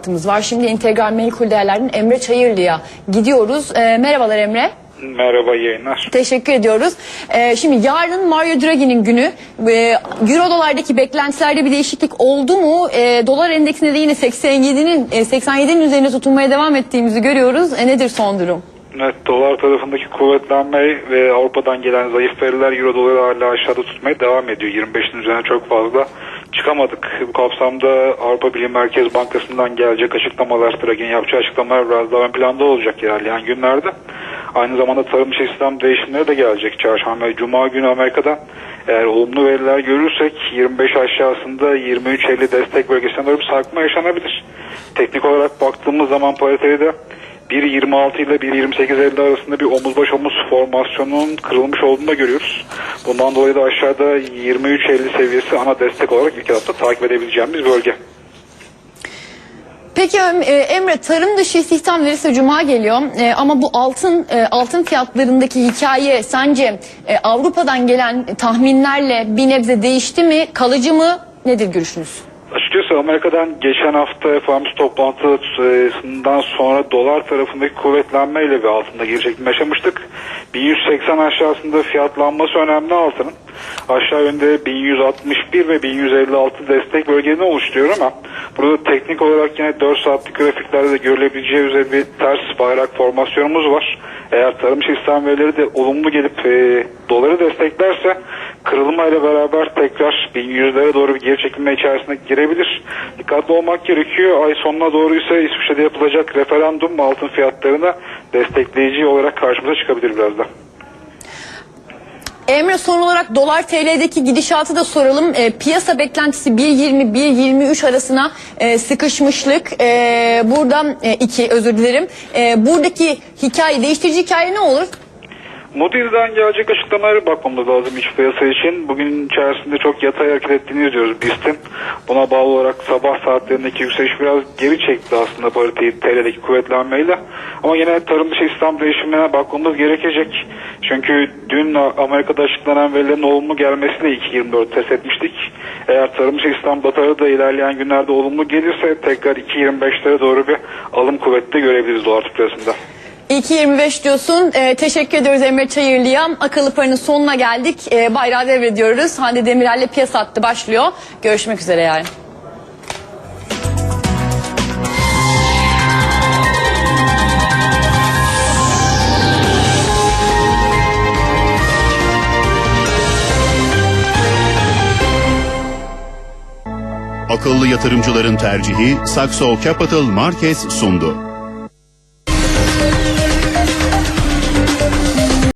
Hattımız var. Şimdi integral menkul değerlerden Emre Çayırlı'ya gidiyoruz. Ee, merhabalar Emre. Merhaba yayınlar. Teşekkür ediyoruz. Ee, şimdi yarın Mario Draghi'nin günü. Ee, Euro dolardaki beklentilerde bir değişiklik oldu mu? Ee, dolar endeksinde de yine 87'nin e, 87'nin üzerine tutunmaya devam ettiğimizi görüyoruz. E, nedir son durum? Evet, dolar tarafındaki kuvvetlenme ve Avrupa'dan gelen zayıf veriler Euro doları hala aşağıda tutmaya devam ediyor. 25'in üzerine çok fazla çıkamadık. Bu kapsamda Avrupa Birliği Merkez Bankası'ndan gelecek açıklamalar, Draghi'nin yapacağı açıklamalar biraz daha ön planda olacak ilerleyen günlerde. Aynı zamanda tarım dışı İslam değişimleri de gelecek. Çarşamba ve Cuma günü Amerika'dan eğer olumlu veriler görürsek 25 aşağısında 23.50 destek bölgesine doğru bir sarkma yaşanabilir. Teknik olarak baktığımız zaman paritede de 1.26 ile 1.28.50 arasında bir omuz baş omuz formasyonunun kırılmış olduğunu da görüyoruz. Bundan dolayı da aşağıda 23.50 seviyesi ana destek olarak ilk etapta takip edebileceğimiz bölge. Peki e, Emre tarım dışı istihdam verisi Cuma geliyor E, ama bu altın e, altın fiyatlarındaki hikaye sence Avrupa'dan gelen tahminlerle bir nebze değişti mi kalıcı mı nedir görüşünüz? Açıkçası Amerika'dan geçen hafta FOMC toplantısından sonra dolar tarafındaki kuvvetlenmeyle ve altında geri çekilme yaşamıştık. 1180 aşağısında fiyatlanması önemli altının. Aşağı yönde 1161 ve 1156 destek bölgelerini oluşturuyor ama burada teknik olarak yine 4 saatlik grafiklerde de görülebileceği üzere bir ters bayrak formasyonumuz var. Eğer tarım sistem verileri de olumlu gelip e, doları desteklerse kırılmayla beraber tekrar 1100'lere doğru bir geri çekilme içerisine girebilir. Dikkatli olmak gerekiyor. Ay sonuna doğru ise İsviçre'de yapılacak referandum altın fiyatlarına destekleyici olarak karşımıza çıkabilir biraz da. Emre son olarak dolar TL'deki gidişatı da soralım. E, piyasa beklentisi 1.20-1.23 arasına e, sıkışmışlık. E, buradan e, iki özür dilerim. E, buradaki hikaye değiştirici hikaye ne olur? Moody's'den gelecek açıklamalara bakmamız lazım iç piyasa için. Bugün içerisinde çok yatay hareket ettiğini izliyoruz BIST'in. Buna bağlı olarak sabah saatlerindeki yükseliş biraz geri çekti aslında pariteyi TL'deki kuvvetlenmeyle. Ama yine tarım dışı İslam değişimine bakmamız gerekecek. Çünkü dün Amerika'da açıklanan verilerin olumlu gelmesiyle 2.24 test etmiştik. Eğer tarım dışı İslam datarı da ilerleyen günlerde olumlu gelirse tekrar 2.25'lere doğru bir alım kuvveti görebiliriz dolar lirasında. 2.25 diyorsun. E, teşekkür ediyoruz Emre Çayırlı'ya. Akıllı paranın sonuna geldik. E, bayrağı devrediyoruz. Hande Demirel'le piyasa hattı başlıyor. Görüşmek üzere yarın. Akıllı yatırımcıların tercihi Saxo Capital Markets sundu.